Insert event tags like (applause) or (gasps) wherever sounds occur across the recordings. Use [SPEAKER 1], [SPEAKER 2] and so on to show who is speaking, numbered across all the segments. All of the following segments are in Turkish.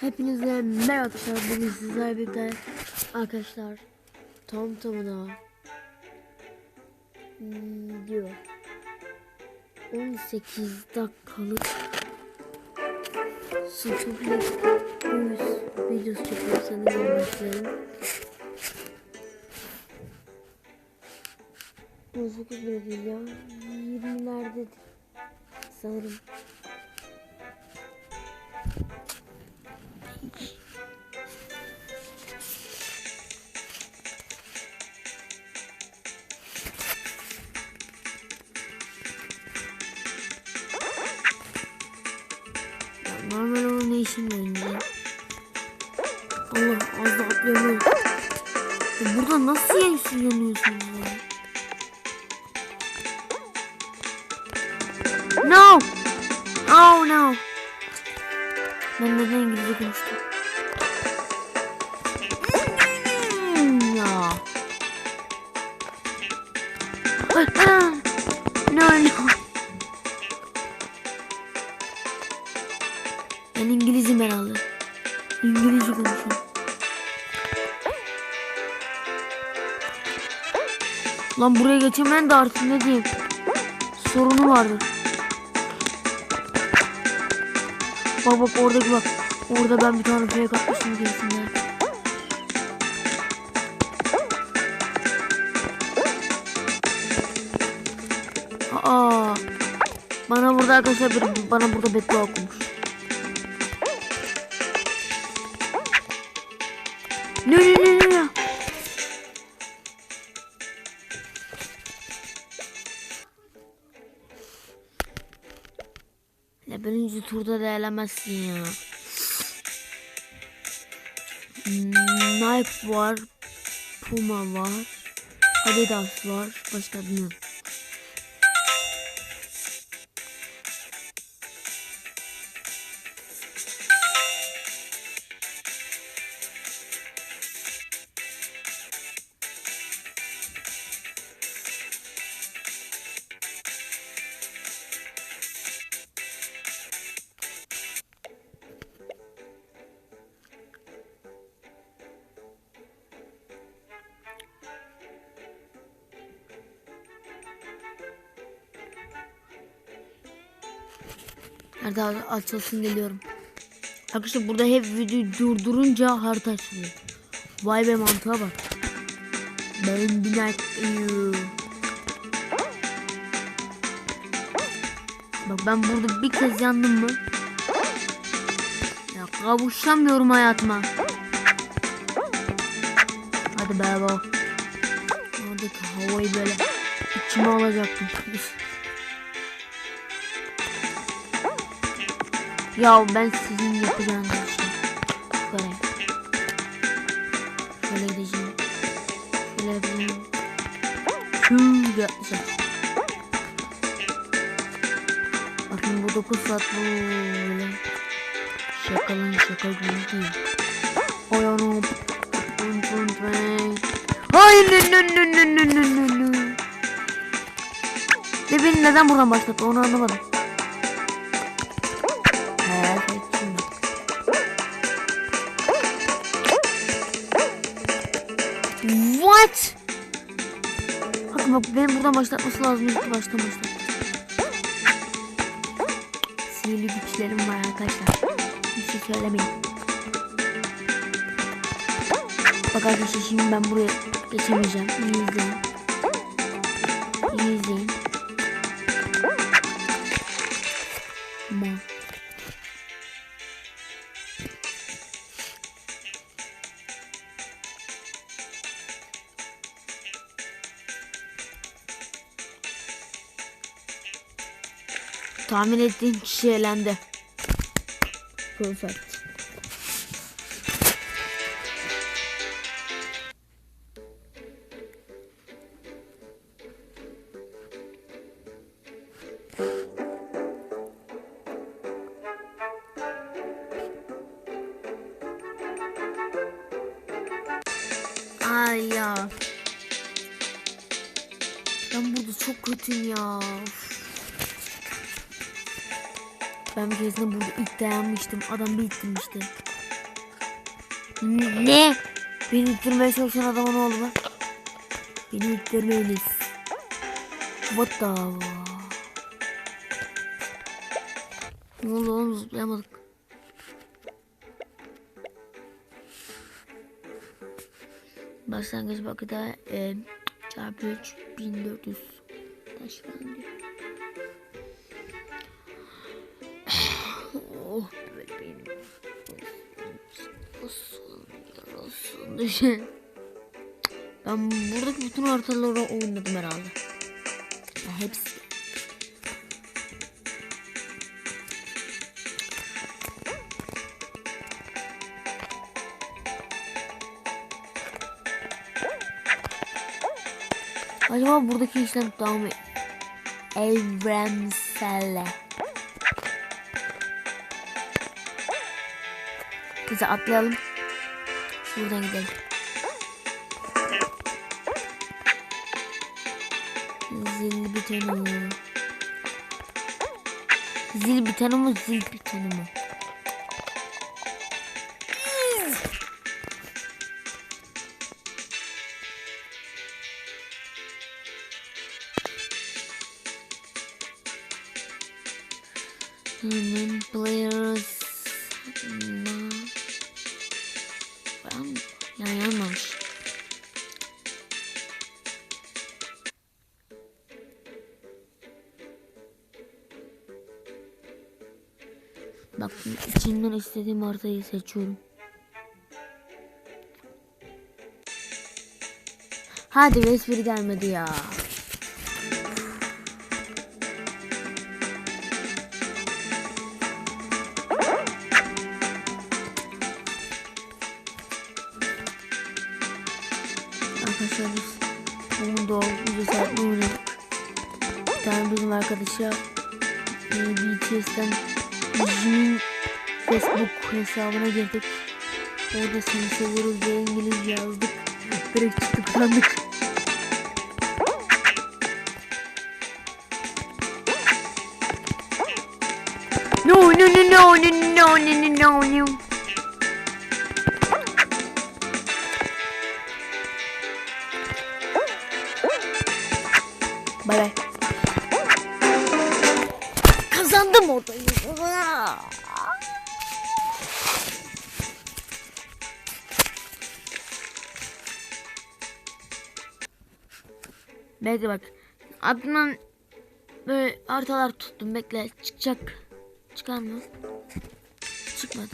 [SPEAKER 1] Hepinize merhaba arkadaşlar. Bugün sizlerle birlikte arkadaşlar tam tamına diyor 18 dakikalık Sıfırlık Blues videosu çekiyorum sanırım başlayalım. 18 bile değil ya 20'lerde sanırım işim bence? Allah az da atlayamıyorum. Ya burada nasıl yenisi yanıyorsunuz ya? No! Oh no! Ben neden İngilizce konuştum? Lan buraya geçemeyen de artık ne diyeyim. Sorunu vardır. Bak bak oradaki bak. Orada ben bir tane fake atmışım diyorsun Aa. Bana burada arkadaşlar biri bana burada beddua okumuş. Turda değerlemezsin ya. Hmm, Nike var. Puma var. Adidas var. Başka bilmiyorum. Abi açılsın geliyorum. Arkadaşlar burada hep videoyu durdurunca harita açılıyor. Vay be mantığa bak. Ben binek Bak ben burada bir kez yandım mı? Ya kavuşamıyorum hayatıma. Hadi be bak. Oradaki havayı böyle içime alacaktım. Ya ben sizin yapacağınız için böyle. Böyle gideceğim. Böyle yapacağım. Şöyle yapacağım. Bakın bu 9 saat böyle. Şakalın şakal gibi değil. Oy onu. Hayır nö nö nö nö nö nö nö. Ve beni neden buradan başlattı onu anlamadım. Buradan başlatması lazım. Baştan başlat. Sihirli güçlerim var arkadaşlar. Bir şey söylemeyin. Bak arkadaşlar şimdi ben buraya geçemeyeceğim. İyi izleyin. İyi izleyin. Tahmin ettiğin kişi elendi. Perfect. Ay ya. Ben burada çok kötüyüm ya. Ben bir keresinde burada ilk dayanmıştım. Adam bir ittirmişti. Ne? Beni ittirmeye çalışan adama ne oldu lan? Beni ittirmeliyiz. What the Ne oldu oğlum zıplayamadık. Başlangıç vakıda e, çarpı 3 1400 taş falan diyor. Oh bebeğim. Olsun, olsun. (laughs) Ben buradaki bütün haritaları oynadım herhalde. Ya hepsi. Acaba buradaki işlem tamam mı? Evrensel. Kızı atlayalım. Şuradan gidelim. Zil bitonu. Zil bitonu mu? Zil bitonu mu? Bak içinden istediğim haritayı seçiyorum. Hadi be espri gelmedi ya. Arkadaşlar biz bunu doğal bir cesaretle oynadık. Bir tane bizim arkadaşa e, Jimin Facebook hesabına girdik. Orada seni seviyoruz diye İngilizce yazdık. Direkt çıktık sandık. No no no no no no no no no Bekle bak. Aklımdan böyle haritalar tuttum. Bekle çıkacak. Çıkar mı? Çıkmadı.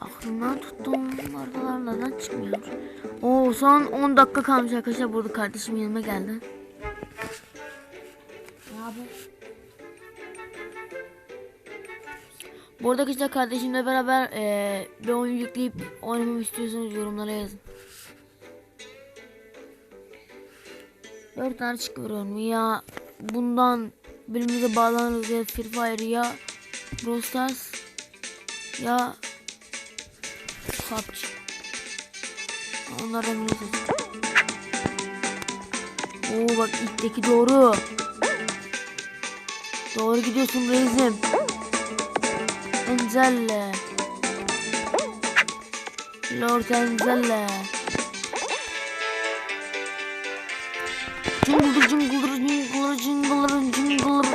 [SPEAKER 1] Aklımdan tuttum haritalarla da çıkmıyor. Oo son 10 dakika kalmış arkadaşlar. Burada kardeşim yanıma geldi.
[SPEAKER 2] Haber?
[SPEAKER 1] Bu arada arkadaşlar kardeşimle beraber eee bir oyun yükleyip oynamamı istiyorsanız yorumlara yazın. Dört tane çıkıyorum ya bundan birbirimize bağlanırız ya Free Fire ya Brawl ya PUBG. Onlardan seçin. Oo bak ilkteki doğru. Doğru gidiyorsun reisim. Enzelle. Lord Enzelle. Cıngıldır cıngıldır cıngıldır cıngıldır cıngıldır.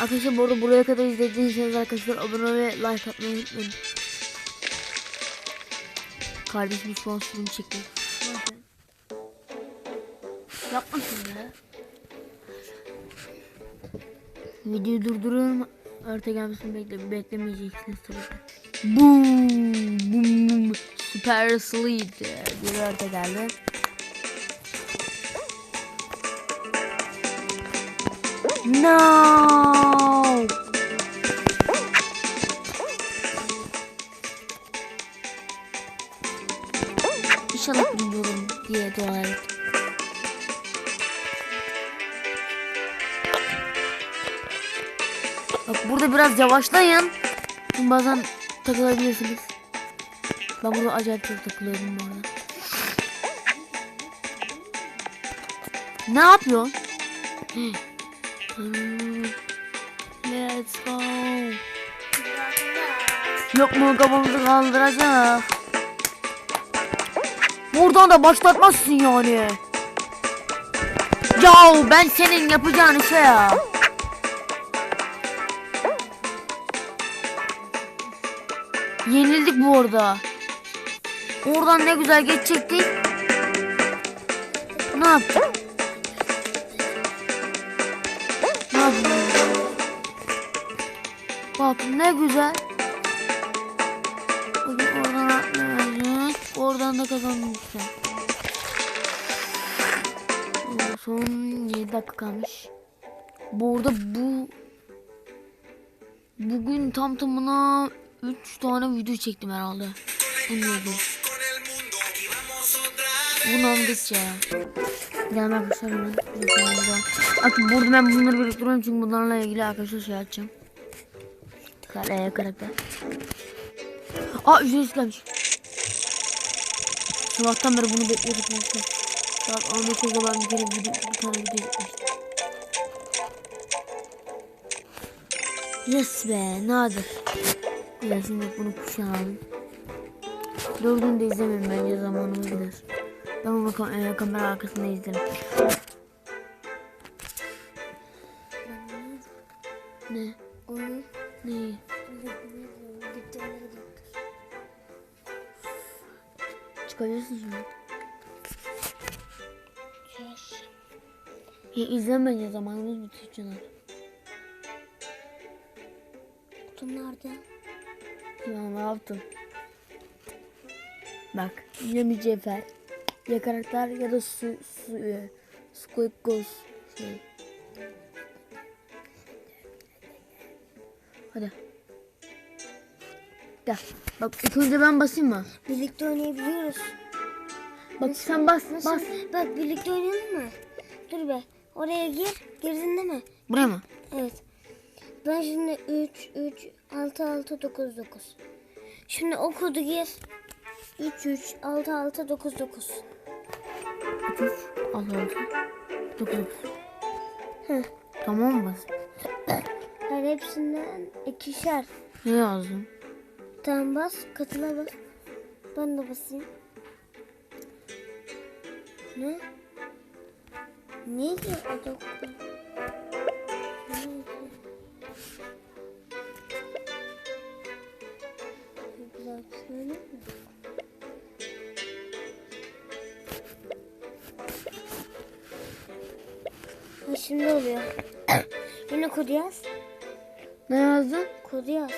[SPEAKER 1] Arkadaşlar bu arada buraya kadar izlediyseniz arkadaşlar abone ve like atmayı unutmayın. Kardeşim sunum çekiyor.
[SPEAKER 2] Yapma şunu ya.
[SPEAKER 1] Videoyu durduruyorum. Harita gelmesini bekle beklemeyeceksiniz tabii ki. Boom, boom, boom. Super Sleep bir harita geldi. No. Biraz yavaşlayın. Bazen takılabilirsiniz. Ben burada acayip çok takılıyorum bu arada. Ne yapıyorsun? (gasps) Let's go. Yok mu kafamızı kaldıracak? Buradan da başlatmazsın yani. Yahu ben senin yapacağın işe ya. Yenildik bu arada. Oradan ne güzel geçecektik. Ne yaptık? Ne yaptık? Bak ne güzel. Oradan atlayacak. Oradan da. Oo, Son 7 dakika kalmış. Bu arada bu bugün tam tamına 3 tane video çektim herhalde. Bilmiyorum. Bunu. Yani arkadaşlar ben videomda. Bakın burada ben bunları biriktiriyorum çünkü bunlarla ilgili arkadaşlar şey açacağım. Kare karakter. Aa ücretsiz gelmiş. Sabahtan beri bunu bekliyorduk. Saat 19 olan bir video, bir tane video gitmiştim. Yes be nadir. Güzel şimdi bunu kuşanalım. Dördünü de izlemeyin bence zamanımız gider. Ben onu kam e, kamera arkasında izlerim. Ne?
[SPEAKER 2] Onu
[SPEAKER 1] Ne? Çıkabilirsin şimdi. Ya izlemeyince zamanımız bitiyor canım. Ya ne yaptın? Bak ya mücevher ya karakter ya da su, su e, Squid Ghost şey. Hadi. Gel. Bak ilk önce ben basayım mı?
[SPEAKER 2] Birlikte oynayabiliyoruz.
[SPEAKER 1] Bak sen bas
[SPEAKER 2] Nasıl?
[SPEAKER 1] bas.
[SPEAKER 2] Bak birlikte oynayalım mı? Dur be. Oraya gir. Girdin değil mi?
[SPEAKER 1] Buraya mı?
[SPEAKER 2] Evet. Ben şimdi 3, 3, 6, 6, 9, 9. Şimdi o kodu gir. 3, 3, 6, 6, 9, 9.
[SPEAKER 1] 30 6 6 9
[SPEAKER 2] Hı.
[SPEAKER 1] Tamam mı bas?
[SPEAKER 2] Her hepsinden ikişer.
[SPEAKER 1] Ne yazdım?
[SPEAKER 2] Tamam bas. Katıla bas. Ben de basayım. Ne? Neydi o dokuz? Kodu yaz.
[SPEAKER 1] Ne yazdın?
[SPEAKER 2] Kodu yaz.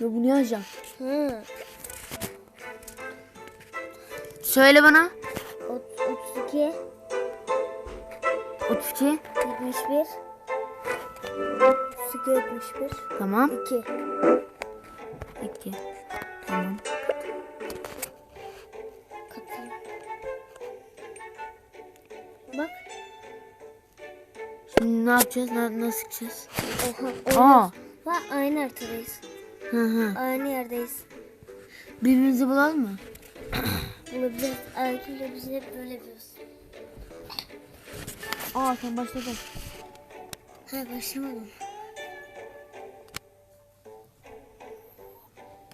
[SPEAKER 1] Ya bunu yazacağım.
[SPEAKER 2] Hı.
[SPEAKER 1] Söyle bana.
[SPEAKER 2] Ot- 32
[SPEAKER 1] 32
[SPEAKER 2] 71 32 71
[SPEAKER 1] Tamam.
[SPEAKER 2] 2
[SPEAKER 1] 2 yapacağız? Nasıl çıkacağız?
[SPEAKER 2] Oha.
[SPEAKER 1] Aa.
[SPEAKER 2] Bak aynı haritadayız.
[SPEAKER 1] Hı hı.
[SPEAKER 2] Aynı yerdeyiz.
[SPEAKER 1] Birbirimizi bulalım mı? (clears throat)
[SPEAKER 2] Bulabiliriz. Erkekle biz hep böyle yapıyoruz.
[SPEAKER 1] Aa sen başladın.
[SPEAKER 2] Ha başlamadım.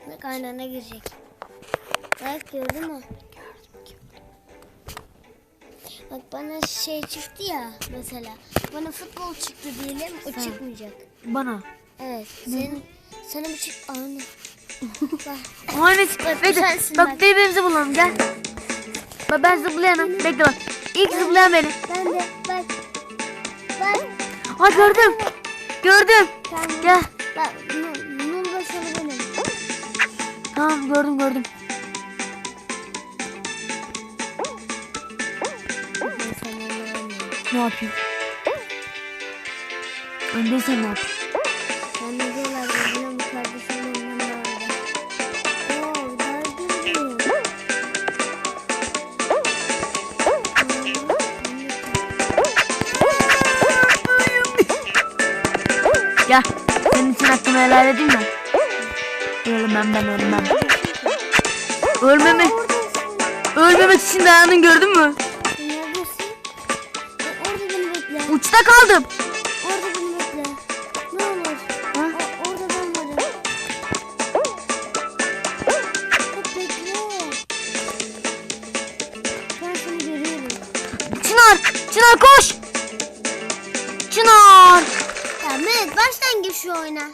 [SPEAKER 2] Bak aynı ne girecek. Bak gördün mü? Bak bana şey çıktı ya mesela. Bana futbol çıktı diyelim o çıkmayacak.
[SPEAKER 1] Bana.
[SPEAKER 2] Evet. Senin sana bir çık anı. (laughs) Bak,
[SPEAKER 1] Bekle.
[SPEAKER 2] sensin
[SPEAKER 1] Bak
[SPEAKER 2] bak.
[SPEAKER 1] birbirimizi bulalım gel. Bak ben zıplayanım. Bekle bak. İlk zıplayan benim.
[SPEAKER 2] Ben de bak. Bak.
[SPEAKER 1] Aa gördüm. Gördüm.
[SPEAKER 2] Tamam.
[SPEAKER 1] Gel.
[SPEAKER 2] Bak. Nur, başarı benim.
[SPEAKER 1] Tamam gördüm gördüm.
[SPEAKER 2] Ben.
[SPEAKER 1] Ne yapayım? Öndeysen ne yapayım?
[SPEAKER 2] Ben de diyorlar benim kardeşim ondan da öyle.
[SPEAKER 1] Gel. Senin için hakkımı helal edeyim mi? Ölmem ben ölmem. Ölmemek, ölmemek için dayandın gördün mü?
[SPEAKER 2] Neredesin? Orada beni bekle.
[SPEAKER 1] Uçta kaldım. Çınar, Çınar koş. Çınar.
[SPEAKER 2] Ya Mehmet baştan gir şu oyuna.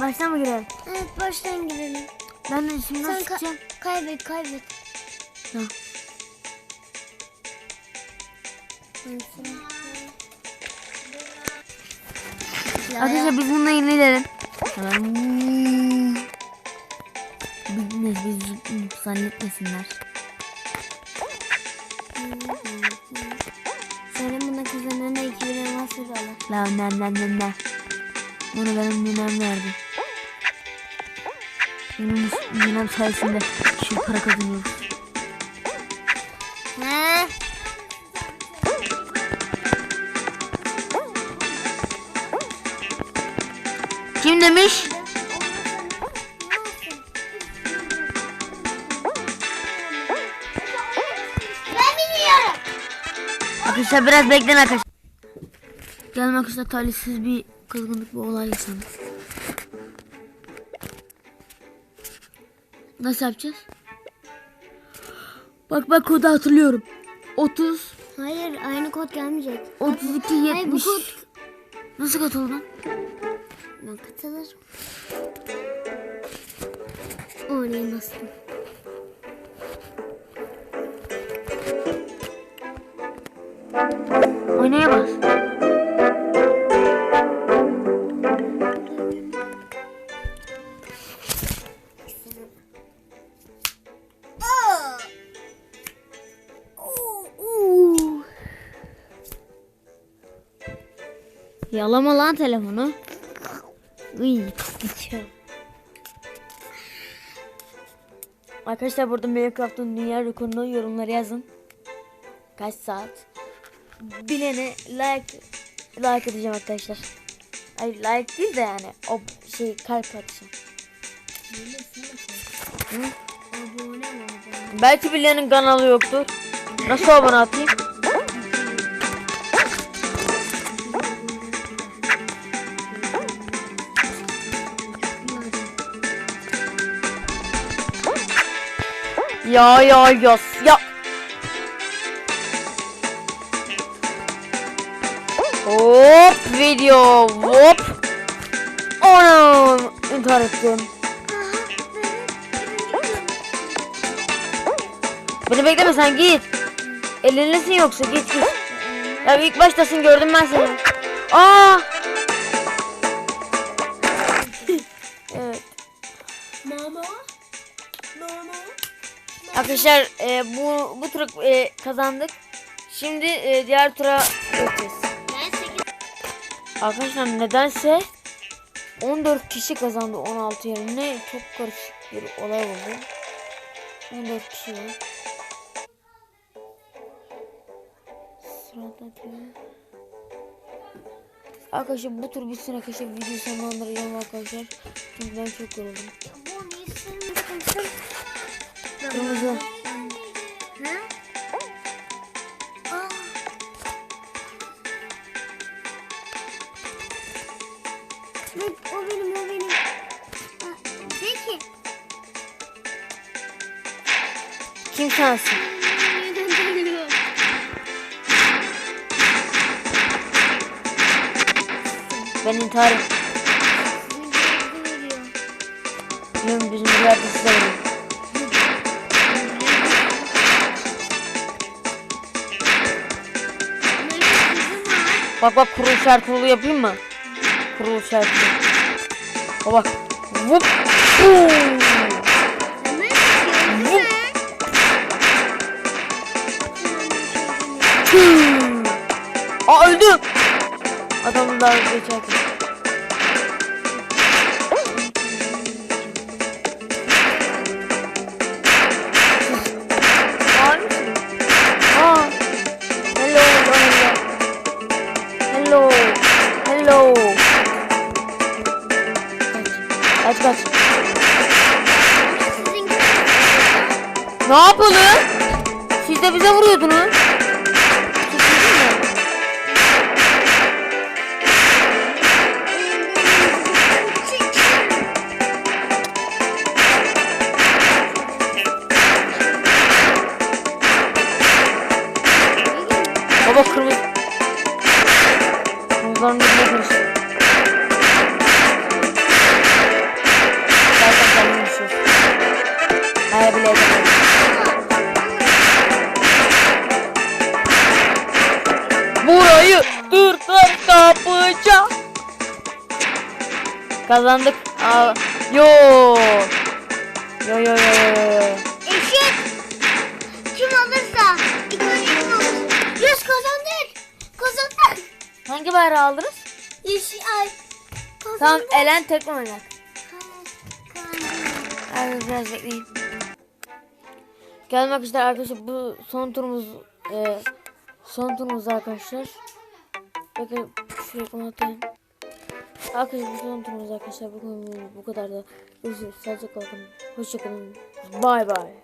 [SPEAKER 1] Baştan mı girelim?
[SPEAKER 2] Evet baştan girelim.
[SPEAKER 1] Ben de şimdi
[SPEAKER 2] Sen
[SPEAKER 1] nasıl
[SPEAKER 2] ka-
[SPEAKER 1] çıkacağım?
[SPEAKER 2] kaybet kaybet.
[SPEAKER 1] Ha. Arkadaşlar biz bununla ilerleyelim. Hemen. Biz zannetmesinler. La ne ne ne ne. Bunu benim ninem verdi. Benim ninem sayesinde şu para kazanıyoruz.
[SPEAKER 2] He?
[SPEAKER 1] Kim demiş?
[SPEAKER 2] Ben biliyorum.
[SPEAKER 1] Arkadaşlar biraz bekleyin arkadaşlar. Gelmek arkadaşlar talihsiz bir kızgınlık bir olay yaşandı. Nasıl yapacağız? Bak bak kodu hatırlıyorum. 30
[SPEAKER 2] Hayır aynı kod gelmeyecek.
[SPEAKER 1] 32
[SPEAKER 2] Hayır bu
[SPEAKER 1] 70
[SPEAKER 2] kod.
[SPEAKER 1] Nasıl katıldın?
[SPEAKER 2] Ben katılırım. Oraya bastım.
[SPEAKER 1] Yalama lan telefonu. Pislik. Arkadaşlar burada Minecraft'ın dünya rekorunu yorumlara yazın. Kaç saat? Bilene like like edeceğim arkadaşlar. Ay like değil de yani o şey kalp atacağım. Belki birilerinin kanalı yoktur. Nasıl abone atayım? Ya ya ya ya. Hop video hop. Anam intihar ettim. Beni bekleme sen git. Elinlesin yoksa git git. Ya ilk baştasın gördüm ben seni. Aa! Arkadaşlar e, bu bu turu e, kazandık. Şimdi e, diğer tura geçeceğiz.
[SPEAKER 2] Ben 8.
[SPEAKER 1] Arkadaşlar nedense 14 kişi kazandı 16 yerine. Çok karışık bir olay oldu. 14 kişi var. Sıradaki. Arkadaşlar bu tur bitsin arkadaşlar video sonlandıracağım arkadaşlar. Çünkü ben çok yoruldum.
[SPEAKER 2] Bu?
[SPEAKER 1] Kırmızı.
[SPEAKER 2] O benim o benim. Peki.
[SPEAKER 1] Kim sensin? Ben intihar ettim. Bak bak kurul şartını yapayım mı? Kurul şartı. O bak. Vup. Vup. Aa öldü. Adamı daha geçerken. Ne yapalım? Siz de bize vuruyordunuz. Kazandık. Aa, yo. Yo yo yo yo.
[SPEAKER 2] Eşit. Kim alırsa. İkisi olur. Biz kazandık. Kazandık.
[SPEAKER 1] Hangi bayrağı aldınız?
[SPEAKER 2] Yeşil ay. Kazandık.
[SPEAKER 1] Tamam Elen tekme oynar.
[SPEAKER 2] Kazandık.
[SPEAKER 1] Hadi biraz bekleyin. Gelmek üzere arkadaşlar bu son turumuz e, son turumuz arkadaşlar. Bakın şuraya kapatayım. Arkadaşlar bu son turumuz arkadaşlar. Bugün bu kadar da. Görüşürüz. Sağlıcakla kalın. Hoşçakalın. Bay bay.